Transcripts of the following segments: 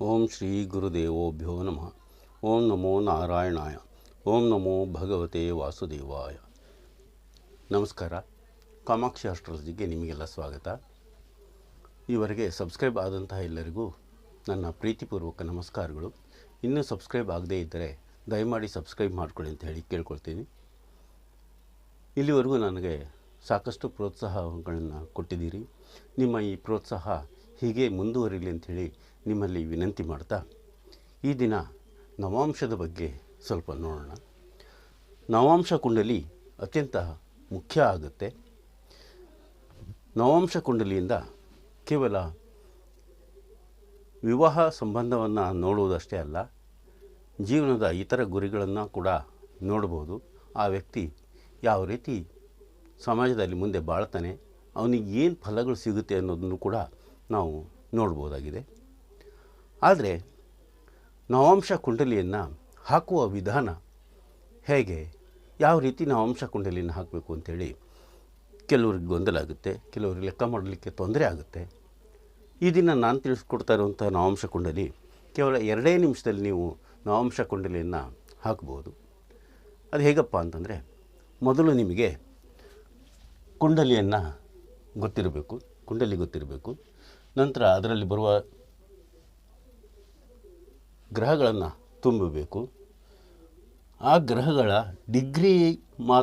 ಓಂ ಶ್ರೀ ಗುರುದೇವೋಭ್ಯೋ ನಮಃ. ಓಂ ನಮೋ ನಾರಾಯಣಾಯ. ಓಂ ನಮೋ ಭಗವತೆ ವಾಸುದೇವಾಯ. ನಮಸ್ಕಾರ. ಕಾಮಾಕ್ಷಿ ಅಸ್ಟ್ರಾಲಜಿಗೆ ನಿಮಗೆಲ್ಲ ಸ್ವಾಗತ. ಈವರೆಗೆ ಸಬ್ಸ್ಕ್ರೈಬ್ ಆದಂತಹ ಎಲ್ಲರಿಗೂ ನನ್ನ ಪ್ರೀತಿಪೂರ್ವಕ ನಮಸ್ಕಾರಗಳು. ಇನ್ನೂ ಸಬ್ಸ್ಕ್ರೈಬ್ ಆಗದೇ ಇದ್ದರೆ ದಯಮಾಡಿ ಸಬ್ಸ್ಕ್ರೈಬ್ ಮಾಡ್ಕೊಳ್ಳಿ ಅಂತ ಹೇಳಿ ಕೇಳ್ಕೊಳ್ತೀನಿ. ಇಲ್ಲಿವರೆಗೂ ನನಗೆ ಸಾಕಷ್ಟು ಪ್ರೋತ್ಸಾಹಗಳನ್ನು ಕೊಟ್ಟಿದ್ದೀರಿ. ನಿಮ್ಮ ಈ ಪ್ರೋತ್ಸಾಹ ಹೀಗೆ ಮುಂದುವರಿಲಿ ಅಂಥೇಳಿ ನಿಮ್ಮಲ್ಲಿ ವಿನಂತಿ ಮಾಡ್ತಾ, ಈ ದಿನ ನವಾಂಶದ ಬಗ್ಗೆ ಸ್ವಲ್ಪ ನೋಡೋಣ. ನವಾಂಶ ಕುಂಡಲಿ ಅತ್ಯಂತ ಮುಖ್ಯ ಆಗುತ್ತೆ. ನವಾಂಶ ಕುಂಡಲಿಯಿಂದ ಕೇವಲ ವಿವಾಹ ಸಂಬಂಧವನ್ನು ನೋಡುವುದಷ್ಟೇ ಅಲ್ಲ, ಜೀವನದ ಇತರ ಗುರಿಗಳನ್ನು ಕೂಡ ನೋಡ್ಬೋದು. ಆ ವ್ಯಕ್ತಿ ಯಾವ ರೀತಿ ಸಮಾಜದಲ್ಲಿ ಮುಂದೆ ಬಾಳ್ತಾನೆ ಅವನಿಗೆ ಏನು ಫಲಗಳು ಸಿಗುತ್ತೆ ಅನ್ನೋದನ್ನು ಕೂಡ ನಾವು ನೋಡ್ಬೋದಾಗಿದೆ. ಆದರೆ ನವಾಂಶ ಕುಂಡಲಿಯನ್ನು ಹಾಕುವ ವಿಧಾನ ಹೇಗೆ? ಯಾವ ರೀತಿ ನವಾಂಶ ಕುಂಡಲಿಯನ್ನು ಹಾಕಬೇಕು ಅಂಥೇಳಿ ಕೆಲವ್ರಿಗೆ ಗೊಂದಲ ಆಗುತ್ತೆ, ಕೆಲವ್ರಿಗೆ ಲೆಕ್ಕ ಮಾಡಲಿಕ್ಕೆ ತೊಂದರೆ ಆಗುತ್ತೆ. ಈ ದಿನ ನಾನು ತಿಳಿಸ್ಕೊಡ್ತಾ ಇರುವಂಥ ನವಾಂಶ ಕುಂಡಲಿ ಕೇವಲ ಎರಡೇ ನಿಮಿಷದಲ್ಲಿ ನೀವು ನವಾಂಶ ಕುಂಡಲಿಯನ್ನು ಹಾಕ್ಬೋದು. ಅದು ಹೇಗಪ್ಪ ಅಂತಂದರೆ ಮೊದಲು ನಿಮಗೆ ಕುಂಡಲಿಯನ್ನು ಗೊತ್ತಿರಬೇಕು, ಕುಂಡಲಿ ಗೊತ್ತಿರಬೇಕು. ನಂತರ ಅದರಲ್ಲಿ ಬರುವ ಗ್ರಹಗಳನ್ನು ತುಂಬಬೇಕು. ಆ ಗ್ರಹಗಳ ಡಿಗ್ರಿ ಮಾ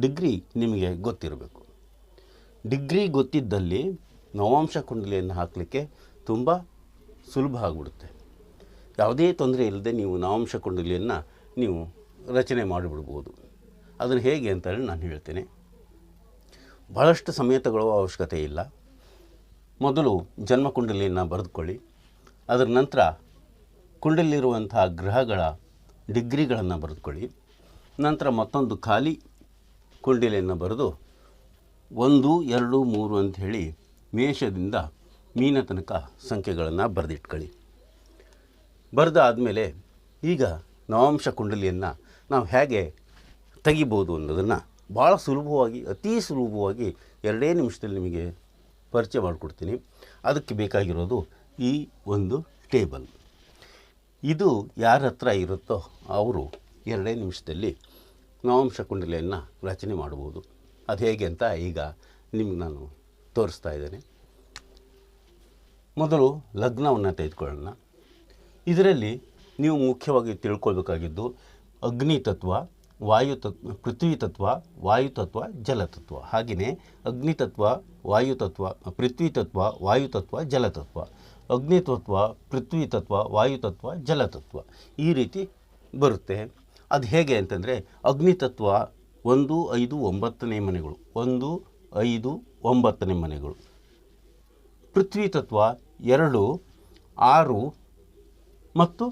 ಡಿಗ್ರಿ ನಿಮಗೆ ಗೊತ್ತಿರಬೇಕು. ಡಿಗ್ರಿ ಗೊತ್ತಿದ್ದಲ್ಲಿ ನವಾಂಶ ಕುಂಡಲಿಯನ್ನು ಹಾಕಲಿಕ್ಕೆ ತುಂಬ ಸುಲಭ ಆಗಿಬಿಡುತ್ತೆ. ಯಾವುದೇ ತೊಂದರೆ ಇಲ್ಲದೆ ನೀವು ನವಾಂಶ ಕುಂಡಲಿಯನ್ನು ನೀವು ರಚನೆ ಮಾಡಿಬಿಡ್ಬೋದು. ಅದನ್ನು ಹೇಗೆ ಅಂತೇಳಿ ನಾನು ಹೇಳ್ತೇನೆ. ಭಾಳಷ್ಟು ಸಮಯ ತಗೊಳ್ಳುವ ಅವಶ್ಯಕತೆ ಇಲ್ಲ. ಮೊದಲು ಜನ್ಮ ಕುಂಡಲಿಯನ್ನು ಬರೆದುಕೊಳ್ಳಿ. ಅದರ ನಂತರ ಕುಂಡಲಿರುವಂಥ ಗ್ರಹಗಳ ಡಿಗ್ರಿಗಳನ್ನು ಬರೆದುಕೊಳ್ಳಿ. ನಂತರ ಮತ್ತೊಂದು ಖಾಲಿ ಕುಂಡಲಿಯನ್ನು ಬರೆದು ಒಂದು, ಎರಡು, ಮೂರು ಅಂಥೇಳಿ ಮೇಷದಿಂದ ಮೀನ ತನಕ ಸಂಖ್ಯೆಗಳನ್ನು ಬರೆದಿಟ್ಕೊಳ್ಳಿ. ಬರೆದಾದಮೇಲೆ ಈಗ ನವಾಂಶ ಕುಂಡಲಿಯನ್ನು ನಾವು ಹೇಗೆ ತೆಗಿಬೋದು ಅನ್ನೋದನ್ನು ಭಾಳ ಸುಲಭವಾಗಿ, ಅತೀ ಸುಲಭವಾಗಿ ಎರಡೇ ನಿಮಿಷದಲ್ಲಿ ನಿಮಗೆ ಪರಿಚಯ ಮಾಡಿಕೊಡ್ತೀನಿ. ಅದಕ್ಕೆ ಬೇಕಾಗಿರೋದು ಈ ಒಂದು ಟೇಬಲ್. ಇದು ಯಾರ ಹತ್ರ ಇರುತ್ತೋ ಅವರು ಎರಡೇ ನಿಮಿಷದಲ್ಲಿ ನವಾಂಶ ಕುಂಡಲಿಯನ್ನು ರಚನೆ ಮಾಡ್ಬೋದು. ಅದು ಹೇಗೆ ಅಂತ ಈಗ ನಿಮ್ಗೆ ನಾನು ತೋರಿಸ್ತಾ ಇದ್ದೇನೆ. ಮೊದಲು ಲಗ್ನವನ್ನು ತೆಗೆದುಕೊಳ್ಳೋಣ. ಇದರಲ್ಲಿ ನೀವು ಮುಖ್ಯವಾಗಿ ತಿಳ್ಕೊಳ್ಬೇಕಾಗಿದ್ದು ಅಗ್ನಿ ತತ್ವ ವಾಯು ತತ್ವ, ಪೃಥ್ವಿ ತತ್ವ, ವಾಯು ತತ್ವ ಜಲತತ್ವ ಹಾಗೆಯೇ ಅಗ್ನಿ ತತ್ವ, ವಾಯು ತತ್ವ, ಪೃಥ್ವಿ ತತ್ವ, ವಾಯು ತತ್ವ ಜಲತತ್ವ ಅಗ್ನಿ ತತ್ವ, ಪೃಥ್ವಿ ತತ್ವ, ವಾಯು ತತ್ವ ಜಲತತ್ವ ಈ ರೀತಿ ಬರುತ್ತೆ. ಅದು ಹೇಗೆ ಅಂತಂದರೆ ಅಗ್ನಿ ತತ್ವ ಒಂದು, ಐದು, ಒಂಬತ್ತನೇ ಮನೆಗಳು. ಒಂದು, ಐದು, ಒಂಬತ್ತನೇ ಮನೆಗಳು. ಪೃಥ್ವಿ ತತ್ವ ಎರಡು, ಆರು ಮತ್ತು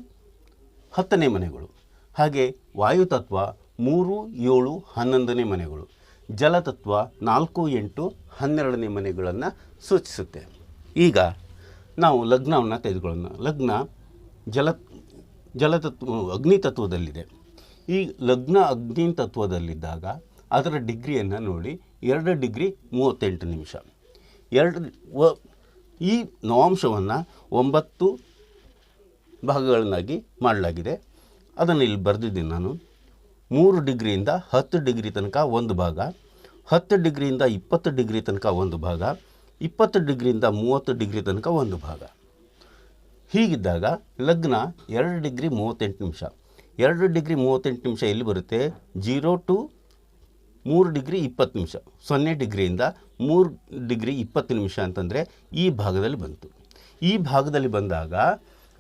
ಹತ್ತನೇ ಮನೆಗಳು. ಹಾಗೆ ವಾಯುತತ್ವ ಮೂರು, ಏಳು, ಹನ್ನೊಂದನೇ ಮನೆಗಳು. ಜಲತತ್ವ ನಾಲ್ಕು, ಎಂಟು, ಹನ್ನೆರಡನೇ ಮನೆಗಳನ್ನು ಸೂಚಿಸುತ್ತೆ. ಈಗ ನಾವು ಲಗ್ನವನ್ನು ತೆಗೆದುಕೊಳ್ಳೋಣ. ಲಗ್ನ ಜಲ, ಜಲತತ್ವ ಅಗ್ನಿತತ್ವದಲ್ಲಿದೆ ಈ ಲಗ್ನ ಅಗ್ನಿ ತತ್ವದಲ್ಲಿದ್ದಾಗ ಅದರ ಡಿಗ್ರಿಯನ್ನು ನೋಡಿ, ಎರಡು ಡಿಗ್ರಿ ಮೂವತ್ತೆಂಟು ನಿಮಿಷ. ಎರಡು ಈ ನವಾಂಶವನ್ನು ಒಂಬತ್ತು ಭಾಗಗಳನ್ನಾಗಿ ಮಾಡಲಾಗಿದೆ. ಅದನ್ನು ಇಲ್ಲಿ ಬರೆದಿದ್ದೀನಿ ನಾನು. ಮೂರು ಡಿಗ್ರಿಯಿಂದ ಹತ್ತು ಡಿಗ್ರಿ ತನಕ ಒಂದು ಭಾಗ, ಹತ್ತು ಡಿಗ್ರಿಯಿಂದ ಇಪ್ಪತ್ತು ಡಿಗ್ರಿ ತನಕ ಒಂದು ಭಾಗ, ಇಪ್ಪತ್ತು ಡಿಗ್ರಿಯಿಂದ ಮೂವತ್ತು ಡಿಗ್ರಿ ತನಕ ಒಂದು ಭಾಗ. ಹೀಗಿದ್ದಾಗ ಲಗ್ನ ಎರಡು ಡಿಗ್ರಿ ಮೂವತ್ತೆಂಟು ನಿಮಿಷ. ಎರಡು ಡಿಗ್ರಿ ಮೂವತ್ತೆಂಟು ನಿಮಿಷ ಎಲ್ಲಿ ಬರುತ್ತೆ? ಜೀರೋ ಟು ಮೂರು ಡಿಗ್ರಿ ಇಪ್ಪತ್ತು ನಿಮಿಷ. ಸೊನ್ನೆ ಡಿಗ್ರಿಯಿಂದ ಮೂರು ಡಿಗ್ರಿ ಇಪ್ಪತ್ತು ನಿಮಿಷ ಅಂತಂದರೆ ಈ ಭಾಗದಲ್ಲಿ ಬಂತು. ಈ ಭಾಗದಲ್ಲಿ ಬಂದಾಗ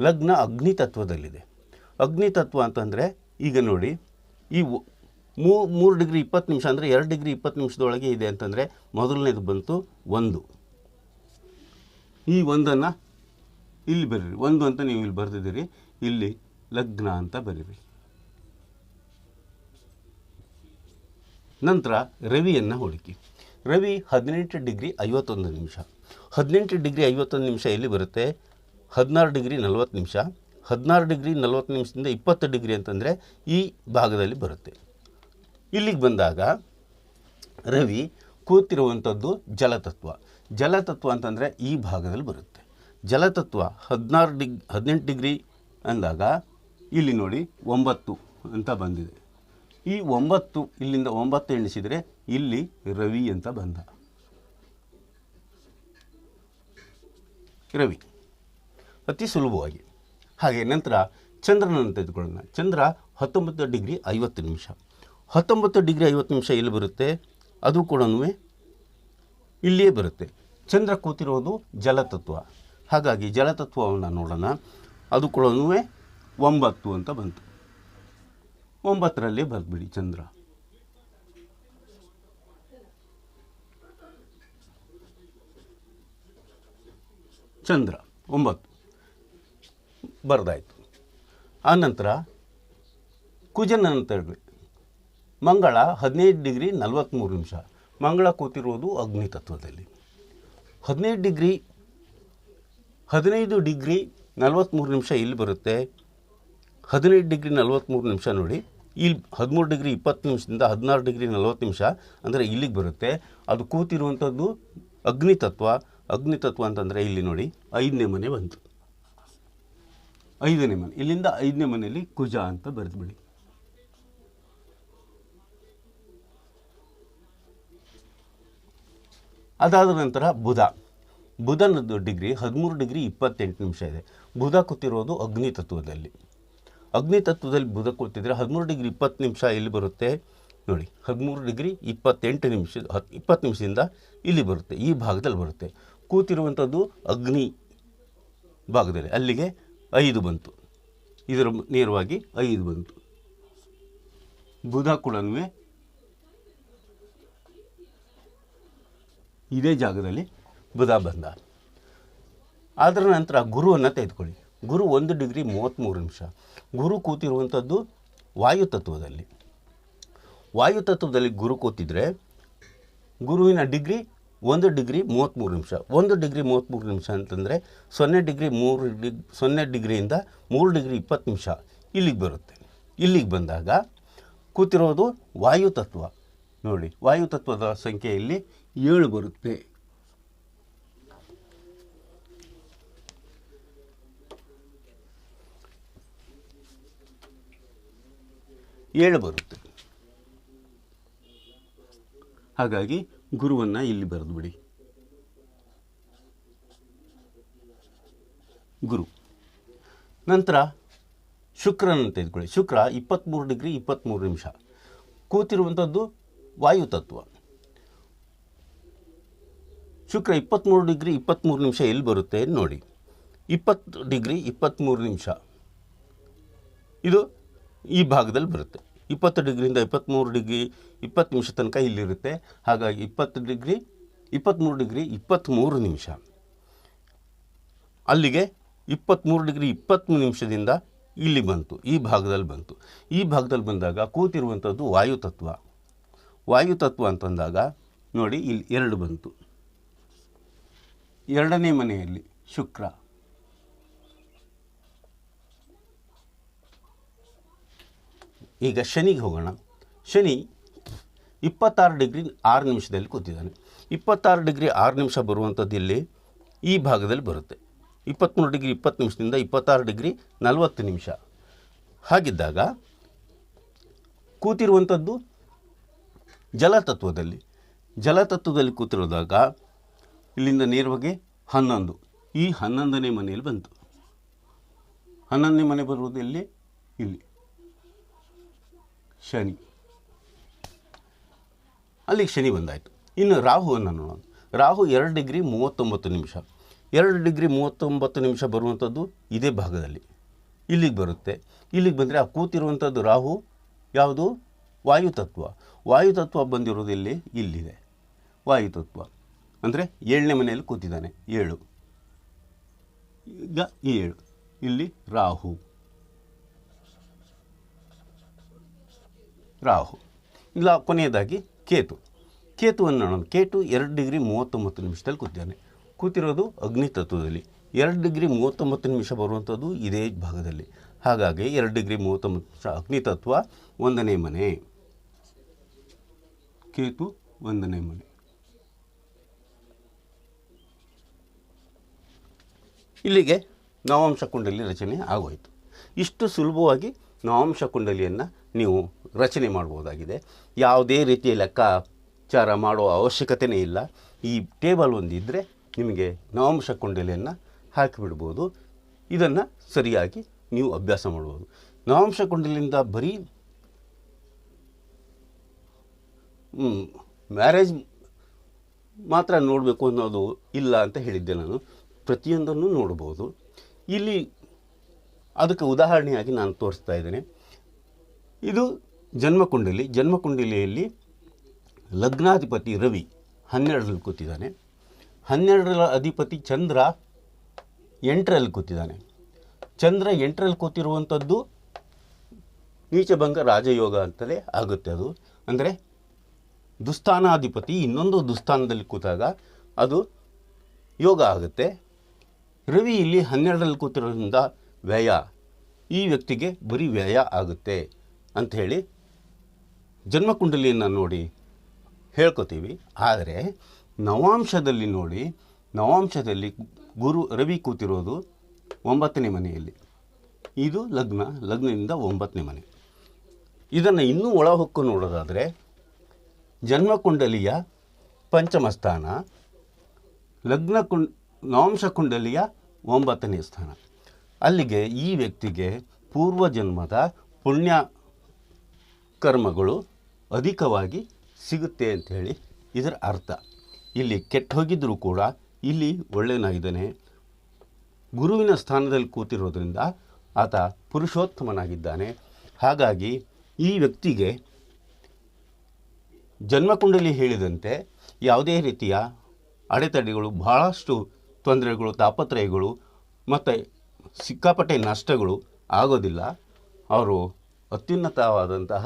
ಲಗ್ನ ಅಗ್ನಿ ತತ್ವದಲ್ಲಿದೆ ಅಗ್ನಿ ತತ್ವ ಅಂತಂದರೆ ಈಗ ನೋಡಿ ಈ ಮೂರು ಡಿಗ್ರಿ ಇಪ್ಪತ್ತು ನಿಮಿಷ ಅಂದರೆ ಎರಡು ಡಿಗ್ರಿ ಇಪ್ಪತ್ತು ನಿಮಿಷದೊಳಗೆ ಇದೆ ಅಂತಂದರೆ ಮೊದಲನೇದು ಬಂತು ಒಂದು. ಈ ಒಂದನ್ನು ಇಲ್ಲಿ ಬರೀರಿ. ಒಂದು ಅಂತ ನೀವು ಇಲ್ಲಿ ಬರೆದಿದ್ದೀರಿ. ಇಲ್ಲಿ ಲಗ್ನ ಅಂತ ಬರೀರಿ. ನಂತರ ರವಿಯನ್ನು ಹುಡುಕಿ. ರವಿ ಹದಿನೆಂಟು ಡಿಗ್ರಿ ಐವತ್ತೊಂದು ನಿಮಿಷ. ಹದಿನೆಂಟು ಡಿಗ್ರಿ ಐವತ್ತೊಂದು ನಿಮಿಷ ಎಲ್ಲಿ ಬರುತ್ತೆ? ಹದಿನಾರು ಡಿಗ್ರಿ ನಲ್ವತ್ತು ನಿಮಿಷ. ಹದಿನಾರು ಡಿಗ್ರಿ ನಲ್ವತ್ತು ನಿಮಿಷದಿಂದ ಇಪ್ಪತ್ತು ಡಿಗ್ರಿ ಅಂತಂದರೆ ಈ ಭಾಗದಲ್ಲಿ ಬರುತ್ತೆ. ಇಲ್ಲಿಗೆ ಬಂದಾಗ ರವಿ ಕೂತಿರುವಂಥದ್ದು ಜಲತತ್ವ. ಜಲತತ್ವ ಅಂತಂದರೆ ಈ ಭಾಗದಲ್ಲಿ ಬರುತ್ತೆ. ಜಲತತ್ವ ಹದಿನಾರು ಡಿಗ್, ಹದಿನೆಂಟು ಡಿಗ್ರಿ ಅಂದಾಗ ಇಲ್ಲಿ ನೋಡಿ ಒಂಬತ್ತು ಅಂತ ಬಂದಿದೆ. ಈ ಒಂಬತ್ತು ಇಲ್ಲಿಂದ ಒಂಬತ್ತು ಎಣಿಸಿದರೆ ಇಲ್ಲಿ ರವಿ ಅಂತ ಬಂದ. ರವಿ. ಅತಿ ಸುಲಭವಾಗಿ. ಹಾಗೆ ನಂತರ ಚಂದ್ರನನ್ನು ತೆಗೆದುಕೊಳ್ಳೋಣ. ಚಂದ್ರ ಹತ್ತೊಂಬತ್ತು ಡಿಗ್ರಿ ಐವತ್ತು ನಿಮಿಷ. ಹತ್ತೊಂಬತ್ತು ಡಿಗ್ರಿ ಐವತ್ತು ನಿಮಿಷ ಎಲ್ಲಿ ಬರುತ್ತೆ? ಅದು ಕೂಡ ಇಲ್ಲಿಯೇ ಬರುತ್ತೆ. ಚಂದ್ರ ಕೂತಿರೋದು ಜಲತತ್ವ. ಹಾಗಾಗಿ ಜಲತತ್ವವನ್ನು ನೋಡೋಣ. ಅದು ಕೂಡ ಒಂಬತ್ತು ಅಂತ ಬಂತು. ಒಂಬತ್ತರಲ್ಲಿ ಬರ್ಬಿಡಿ ಚಂದ್ರ. ಚಂದ್ರ, ಒಂಬತ್ತು. ಬರೆದಾಯಿತು. ಆನಂತರ ಕುಜನ ಅಂತೇಳಿ ಮಂಗಳ ಹದಿನೈದು ಡಿಗ್ರಿ ನಲವತ್ತ್ಮೂರು ನಿಮಿಷ. ಮಂಗಳ ಕೂತಿರೋದು ಅಗ್ನಿ ತತ್ವದಲ್ಲಿ. ಹದಿನೈದು ಡಿಗ್ರಿ ಹದಿನೈದು ಡಿಗ್ರಿ ನಲವತ್ತ್ಮೂರು ನಿಮಿಷ ಇಲ್ಲಿ ಬರುತ್ತೆ. ಹದಿನೈದು ಡಿಗ್ರಿ ನಲವತ್ತ್ಮೂರು ನಿಮಿಷ ನೋಡಿ. ಇಲ್ಲಿ ಹದಿಮೂರು ಡಿಗ್ರಿ ಇಪ್ಪತ್ತು ನಿಮಿಷದಿಂದ ಹದಿನಾರು ಡಿಗ್ರಿ ನಲವತ್ತು ನಿಮಿಷ ಅಂದರೆ ಇಲ್ಲಿಗೆ ಬರುತ್ತೆ. ಅದು ಕೂತಿರುವಂಥದ್ದು ಅಗ್ನಿತತ್ವ. ಅಗ್ನಿತತ್ವ ಅಗ್ನಿ ತತ್ವ ಅಂತಂದರೆ ಇಲ್ಲಿ ನೋಡಿ, ಐದನೇ ಮನೆ ಬಂತು ಐದನೇ ಮನೆ, ಇಲ್ಲಿಂದ ಐದನೇ ಮನೆಯಲ್ಲಿ ಕುಜ ಅಂತ ಬರೆದ್ಬಿಡಿ. ಅದಾದ ನಂತರ ಬುಧ. ಬುಧನದ್ದು ಡಿಗ್ರಿ, ಹದಿಮೂರು ಡಿಗ್ರಿ ಇಪ್ಪತ್ತೆಂಟು ನಿಮಿಷ ಇದೆ. ಬುಧ ಕೂತಿರೋದು ಅಗ್ನಿ ತತ್ವದಲ್ಲಿ. ಅಗ್ನಿ ತತ್ವದಲ್ಲಿ ಬುಧ ಕೂತಿದ್ರೆ ಹದಿಮೂರು ಡಿಗ್ರಿ ಇಪ್ಪತ್ತು ನಿಮಿಷ ಇಲ್ಲಿ ಬರುತ್ತೆ? ನೋಡಿ, ಹದಿಮೂರು ಡಿಗ್ರಿ ಇಪ್ಪತ್ತೆಂಟು ನಿಮಿಷ ಹತ್ತು ಇಪ್ಪತ್ತು ನಿಮಿಷದಿಂದ ಇಲ್ಲಿ ಬರುತ್ತೆ, ಈ ಭಾಗದಲ್ಲಿ ಬರುತ್ತೆ. ಕೂತಿರುವಂಥದ್ದು ಅಗ್ನಿ ಭಾಗದಲ್ಲಿ, ಅಲ್ಲಿಗೆ ಐದು ಬಂತು. ಇದರ ನೇರವಾಗಿ ಐದು ಬಂತು. ಬುಧ ಕೂಡ ಇದೇ ಜಾಗದಲ್ಲಿ ಬುಧ ಬಂದ. ಅದರ ನಂತರ ಗುರುವನ್ನು ತೆಗೆದುಕೊಳ್ಳಿ. ಗುರು ಒಂದು ಡಿಗ್ರಿ ಮೂವತ್ತ್ಮೂರು ನಿಮಿಷ. ಗುರು ಕೂತಿರುವಂಥದ್ದು ವಾಯುತತ್ವದಲ್ಲಿ ವಾಯುತತ್ವದಲ್ಲಿ ಗುರು ಕೂತಿದ್ರೆ ಗುರುವಿನ ಡಿಗ್ರಿ ಒಂದು ಡಿಗ್ರಿ ಮೂವತ್ತ್ಮೂರು ನಿಮಿಷ. ಒಂದು ಡಿಗ್ರಿ ಮೂವತ್ತ್ಮೂರು ನಿಮಿಷ ಅಂತಂದರೆ ಸೊನ್ನೆ ಡಿಗ್ರಿ ಮೂರು ಡಿಗ್ ಸೊನ್ನೆ ಡಿಗ್ರಿಯಿಂದ ಮೂರು ಡಿಗ್ರಿ ಇಪ್ಪತ್ತು ನಿಮಿಷ ಇಲ್ಲಿಗೆ ಬರುತ್ತೆ. ಇಲ್ಲಿಗೆ ಬಂದಾಗ ಕೂತಿರೋದು ವಾಯುತತ್ವ ನೋಡಿ ವಾಯುತತ್ವದ ಸಂಖ್ಯೆ ಇಲ್ಲಿ ಏಳು ಬರುತ್ತೆ. ಏಳು ಬರುತ್ತೆ. ಹಾಗಾಗಿ ಗುರುವನ್ನು ಇಲ್ಲಿ ಬರೆದು ಬಿಡಿ. ಗುರು, ನಂತರ ಶುಕ್ರನ ತೆಗೆದುಕೊಳ್ಳಿ. ಶುಕ್ರ ಇಪ್ಪತ್ತ್ಮೂರು ಡಿಗ್ರಿ ಇಪ್ಪತ್ತ್ಮೂರು ನಿಮಿಷ. ಕೂತಿರುವಂಥದ್ದು ವಾಯುತತ್ವ ಶುಕ್ರ ಇಪ್ಪತ್ತ್ಮೂರು ಡಿಗ್ರಿ ಇಪ್ಪತ್ತ್ಮೂರು ನಿಮಿಷ ಎಲ್ಲಿ ಬರುತ್ತೆ ನೋಡಿ. ಇಪ್ಪತ್ತು ಡಿಗ್ರಿ ಇಪ್ಪತ್ತ್ಮೂರು ನಿಮಿಷ. ಇದು ಈ ಭಾಗದಲ್ಲಿ ಬರುತ್ತೆ. ಇಪ್ಪತ್ತು ಡಿಗ್ರಿಯಿಂದ ಇಪ್ಪತ್ತ್ಮೂರು ಡಿಗ್ರಿ ಇಪ್ಪತ್ತು ನಿಮಿಷ ತನಕ ಇಲ್ಲಿರುತ್ತೆ. ಹಾಗಾಗಿ ಇಪ್ಪತ್ತು ಡಿಗ್ರಿ, ಇಪ್ಪತ್ತ್ಮೂರು ಡಿಗ್ರಿ, ಇಪ್ಪತ್ತ್ಮೂರು ನಿಮಿಷ. ಅಲ್ಲಿಗೆ ಇಪ್ಪತ್ತ್ಮೂರು ಡಿಗ್ರಿ, ಇಪ್ಪತ್ತ್ಮೂರು ನಿಮಿಷದಿಂದ ಇಲ್ಲಿ ಬಂತು, ಈ ಭಾಗದಲ್ಲಿ ಬಂತು. ಈ ಭಾಗದಲ್ಲಿ ಬಂದಾಗ ಕೂತಿರುವಂಥದ್ದು ವಾಯುತತ್ವ. ವಾಯುತತ್ವ ಅಂತಂದಾಗ ನೋಡಿ, ಇಲ್ಲಿ ಎರಡು ಬಂತು. ಎರಡನೇ ಮನೆಯಲ್ಲಿ ಶುಕ್ರ. ಈಗ ಶನಿಗೆ ಹೋಗೋಣ. ಶನಿ ಇಪ್ಪತ್ತಾರು ಡಿಗ್ರಿ ಆರು ನಿಮಿಷದಲ್ಲಿ ಕೂತಿದ್ದಾನೆ. ಇಪ್ಪತ್ತಾರು ಡಿಗ್ರಿ ಆರು ನಿಮಿಷ ಬರುವಂಥದ್ದು ಇಲ್ಲಿ ಈ ಭಾಗದಲ್ಲಿ ಬರುತ್ತೆ. ಇಪ್ಪತ್ತ್ಮೂರು ಡಿಗ್ರಿ ಇಪ್ಪತ್ತು ನಿಮಿಷದಿಂದ ಇಪ್ಪತ್ತಾರು ಡಿಗ್ರಿ ನಲವತ್ತು ನಿಮಿಷ. ಹಾಗಿದ್ದಾಗ ಕೂತಿರುವಂಥದ್ದು ಜಲತತ್ವದಲ್ಲಿ. ಜಲತತ್ವದಲ್ಲಿ ಕೂತಿರೋದಾಗ ಇಲ್ಲಿಂದ ನೇರವಾಗಿ ಹನ್ನೊಂದು. ಈ ಹನ್ನೊಂದನೇ ಮನೆಯಲ್ಲಿ ಬಂತು. ಹನ್ನೊಂದನೇ ಮನೆ ಬರುವುದು ಇಲ್ಲಿ ಇಲ್ಲಿ. ಶನಿ. ಅಲ್ಲಿಗೆ ಶನಿ ಬಂದಾಯಿತು. ಇನ್ನು ರಾಹುವನ್ನು ನೋಡೋಣ. ರಾಹು ಎರಡು ಡಿಗ್ರಿ ಮೂವತ್ತೊಂಬತ್ತು ನಿಮಿಷ. ಎರಡು ಡಿಗ್ರಿ ಮೂವತ್ತೊಂಬತ್ತು ನಿಮಿಷ ಬರುವಂಥದ್ದು ಇದೇ ಭಾಗದಲ್ಲಿ. ಇಲ್ಲಿಗೆ ಬರುತ್ತೆ. ಇಲ್ಲಿಗೆ ಬಂದರೆ ಆ ಕೂತಿರುವಂಥದ್ದು ರಾಹು, ಯಾವುದು? ವಾಯುತತ್ವ ವಾಯುತತ್ವ ಬಂದಿರೋದು ಇಲ್ಲಿ ಇಲ್ಲಿದೆ. ವಾಯುತತ್ವ ಅಂದರೆ ಏಳನೇ ಮನೆಯಲ್ಲಿ ಕೂತಿದ್ದಾನೆ. ಏಳು. ಈಗ ಏಳು. ಇಲ್ಲಿ ರಾಹು. ರಾಹು. ಇಲ್ಲ, ಕೊನೆಯದಾಗಿ ಕೇತು. ಕೇತುವನ್ನು ನೋಡೋಣ. ಕೇತು ಎರಡು ಡಿಗ್ರಿ ಮೂವತ್ತೊಂಬತ್ತು ನಿಮಿಷದಲ್ಲಿ ಕೂತಿದ್ದಾನೆ. ಕೂತಿರೋದು ಅಗ್ನಿ ತತ್ವದಲ್ಲಿ. ಎರಡು ಡಿಗ್ರಿ ಮೂವತ್ತೊಂಬತ್ತು ನಿಮಿಷ ಬರುವಂಥದ್ದು ಇದೇ ಭಾಗದಲ್ಲಿ. ಹಾಗಾಗಿ ಎರಡು ಡಿಗ್ರಿ ಮೂವತ್ತೊಂಬತ್ತು ನಿಮಿಷ ಅಗ್ನಿ ತತ್ವ ಒಂದನೇ ಮನೆ. ಕೇತು ಒಂದನೇ ಮನೆ. ಇಲ್ಲಿಗೆ ನವಾಂಶ ಕುಂಡಲಿ ರಚನೆ ಆಗೋಯಿತು. ಇಷ್ಟು ಸುಲಭವಾಗಿ ನವಾಂಶ ಕುಂಡಲಿಯನ್ನು ನೀವು ರಚನೆ ಮಾಡ್ಬೋದಾಗಿದೆ. ಯಾವುದೇ ರೀತಿಯ ಲೆಕ್ಕಾಚಾರ ಮಾಡುವ ಅವಶ್ಯಕತೆಯೇ ಇಲ್ಲ. ಈ ಟೇಬಲ್ ಒಂದಿದ್ದರೆ ನಿಮಗೆ ನವಾಂಶ ಕುಂಡಲಿಯನ್ನು ಹಾಕಿಬಿಡ್ಬೋದು. ಇದನ್ನು ಸರಿಯಾಗಿ ನೀವು ಅಭ್ಯಾಸ ಮಾಡ್ಬೋದು. ನವಾಂಶ ಕುಂಡಲಿಯಿಂದ ಬರೀ ಮ್ಯಾರೇಜ್ ಮಾತ್ರ ನೋಡಬೇಕು ಅನ್ನೋದು ಇಲ್ಲ ಅಂತ ಹೇಳಿದ್ದೆ ನಾನು. ಪ್ರತಿಯೊಂದನ್ನು ನೋಡ್ಬೋದು. ಇಲ್ಲಿ ಅದಕ್ಕೆ ಉದಾಹರಣೆಯಾಗಿ ನಾನು ತೋರಿಸ್ತಾ ಇದ್ದೇನೆ. ಇದು ಜನ್ಮಕುಂಡಲಿ, ಜನ್ಮಕುಂಡಲಿಯಲ್ಲಿ ಲಗ್ನಾಧಿಪತಿ ರವಿ ಹನ್ನೆರಡರಲ್ಲಿ ಕೂತಿದ್ದಾನೆ. ಹನ್ನೆರಡರ ಅಧಿಪತಿ ಚಂದ್ರ ಎಂಟರಲ್ಲಿ ಕೂತಿದ್ದಾನೆ. ಚಂದ್ರ ಎಂಟರಲ್ಲಿ ಕೂತಿರುವಂಥದ್ದು ನೀಚಭಂಗ ರಾಜಯೋಗ ಅಂತಲೇ ಆಗುತ್ತೆ ಅದು. ಅಂದರೆ ದುಸ್ಥಾನಾಧಿಪತಿ, ಇನ್ನೊಂದು ದುಸ್ಥಾನದಲ್ಲಿ ಕೂತಾಗ ಅದು ಯೋಗ ಆಗುತ್ತೆ. ರವಿ ಇಲ್ಲಿ ಹನ್ನೆರಡರಲ್ಲಿ ಕೂತಿರೋದ್ರಿಂದ ವ್ಯಯ. ಈ ವ್ಯಕ್ತಿಗೆ ಬರೀ ವ್ಯಯ ಆಗುತ್ತೆ ಅಂಥೇಳಿ ಜನ್ಮಕುಂಡಲಿಯನ್ನು ನೋಡಿ ಹೇಳ್ಕೊತೀವಿ. ಆದರೆ ನವಾಂಶದಲ್ಲಿ ನೋಡಿ, ನವಾಂಶದಲ್ಲಿ ಗುರು ರವಿ ಕೂತಿರೋದು ಒಂಬತ್ತನೇ ಮನೆಯಲ್ಲಿ. ಇದು ಲಗ್ನ, ಲಗ್ನದಿಂದ ಒಂಬತ್ತನೇ ಮನೆ. ಇದನ್ನು ಇನ್ನೂ ಒಳ ಹೊಕ್ಕು ನೋಡೋದಾದರೆ ಜನ್ಮಕುಂಡಲಿಯ ಪಂಚಮ ಸ್ಥಾನ ಲಗ್ನ ಕುಂ ನವಾಂಶ ಕುಂಡಲಿಯ ಒಂಬತ್ತನೇ ಸ್ಥಾನ. ಅಲ್ಲಿಗೆ ಈ ವ್ಯಕ್ತಿಗೆ ಪೂರ್ವಜನ್ಮದ ಪುಣ್ಯ ಕರ್ಮಗಳು ಅಧಿಕವಾಗಿ ಸಿಗುತ್ತೆ ಅಂಥೇಳಿ ಇದರ ಅರ್ಥ. ಇಲ್ಲಿ ಕೆಟ್ಟ ಹೋಗಿದ್ದರೂ ಕೂಡ ಇಲ್ಲಿ ಒಳ್ಳೆಯನಾಗಿದ್ದಾನೆ ಗುರುವಿನ ಸ್ಥಾನದಲ್ಲಿ ಕೂತಿರೋದ್ರಿಂದ ಆತ ಪುರುಷೋತ್ತಮನಾಗಿದ್ದಾನೆ. ಹಾಗಾಗಿ ಈ ವ್ಯಕ್ತಿಗೆ ಜನ್ಮಕುಂಡಲಿ ಹೇಳಿದಂತೆ ಯಾವುದೇ ರೀತಿಯ ಅಡೆತಡೆಗಳು, ಬಹಳಷ್ಟು ತೊಂದರೆಗಳು, ತಾಪತ್ರಯಗಳು ಮತ್ತು ಸಿಕ್ಕಾಪಟ್ಟೆ ನಷ್ಟಗಳು ಆಗೋದಿಲ್ಲ. ಅವರು ಅತ್ಯುನ್ನತವಾದಂತಹ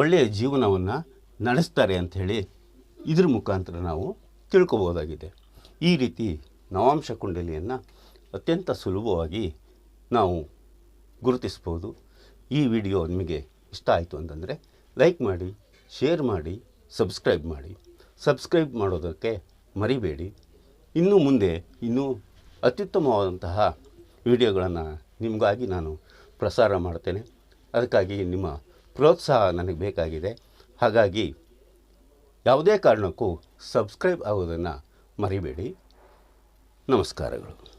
ಒಳ್ಳೆಯ ಜೀವನವನ್ನು ನಡೆಸ್ತಾರೆ ಅಂಥೇಳಿ ಇದ್ರ ಮುಖಾಂತರ ನಾವು ತಿಳ್ಕೊಬೋದಾಗಿದೆ. ಈ ರೀತಿ ನವಾಂಶ ಕುಂಡಲಿಯನ್ನು ಅತ್ಯಂತ ಸುಲಭವಾಗಿ ನಾವು ಗುರುತಿಸ್ಬೋದು. ಈ ವಿಡಿಯೋ ನಿಮಗೆ ಇಷ್ಟ ಆಯಿತು ಅಂತಂದರೆ ಲೈಕ್ ಮಾಡಿ, ಶೇರ್ ಮಾಡಿ, ಸಬ್ಸ್ಕ್ರೈಬ್ ಮಾಡಿ. ಸಬ್ಸ್ಕ್ರೈಬ್ ಮಾಡೋದಕ್ಕೆ ಮರಿಬೇಡಿ. ಇನ್ನು ಮುಂದೆ ಇನ್ನೂ ಅತ್ಯುತ್ತಮವಾದಂತಹ ವಿಡಿಯೋಗಳನ್ನು ನಿಮಗಾಗಿ ನಾನು ಪ್ರಸಾರ ಮಾಡ್ತೇನೆ. ಅದಕ್ಕಾಗಿ ನಿಮ್ಮ ಪ್ರೋತ್ಸಾಹ ನನಗೆ ಬೇಕಾಗಿದೆ. ಹಾಗಾಗಿ ಯಾವುದೇ ಕಾರಣಕ್ಕೂ ಸಬ್ಸ್ಕ್ರೈಬ್ ಆಗೋದನ್ನು ಮರಿಬೇಡಿ. ನಮಸ್ಕಾರಗಳು.